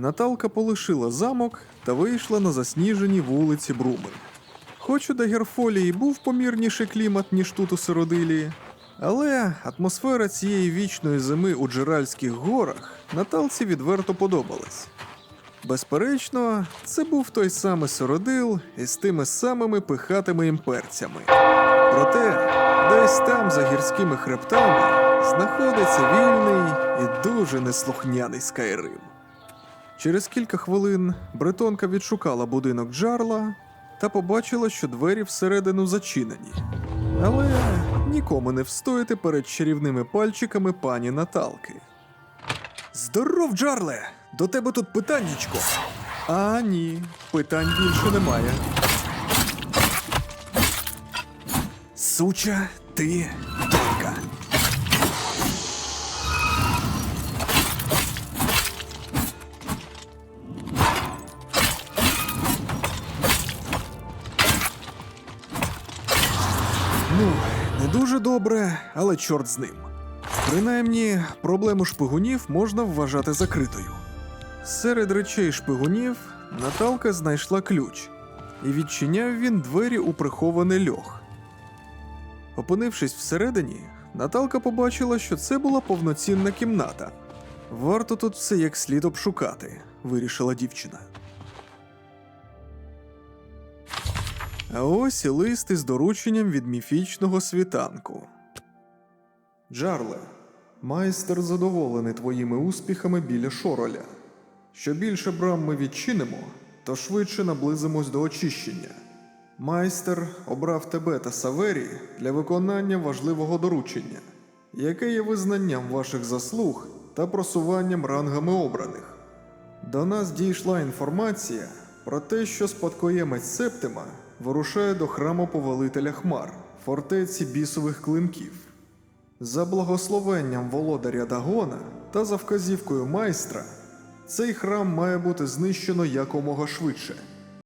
Наталка полишила замок та вийшла на засніжені вулиці Бруми. Хоч у Дагерфолії був помірніший клімат, ніж тут у Сиродилії, але атмосфера цієї вічної зими у Джеральських горах Наталці відверто подобалась. Безперечно, це був той самий Сородил із тими самими пихатими імперцями. Проте, десь там, за гірськими хребтами, знаходиться вільний і дуже неслухняний Скайрим. Через кілька хвилин бретонка відшукала будинок Джарла та побачила, що двері всередину зачинені. Але нікому не встояти перед чарівними пальчиками пані Наталки. Здоров, Джарле! До тебе тут питаннячко. А ні, питань більше немає. Суча, ти Ну, не дуже добре, але чорт з ним. Принаймні, проблему шпигунів можна вважати закритою. Серед речей шпигунів Наталка знайшла ключ, і відчиняв він двері у прихований льох. Опинившись всередині, Наталка побачила, що це була повноцінна кімната. Варто тут все як слід обшукати, вирішила дівчина. А ось і лист із дорученням від міфічного світанку. Джарле, майстер задоволений твоїми успіхами біля Шороля. Що більше брам ми відчинимо, то швидше наблизимось до очищення. Майстер обрав тебе та Савері для виконання важливого доручення, яке є визнанням ваших заслуг та просуванням рангами обраних. До нас дійшла інформація про те, що спадкоємець Септима вирушає до храму повелителя Хмар, фортеці бісових клинків. За благословенням володаря Дагона та за вказівкою майстра, цей храм має бути знищено якомога швидше.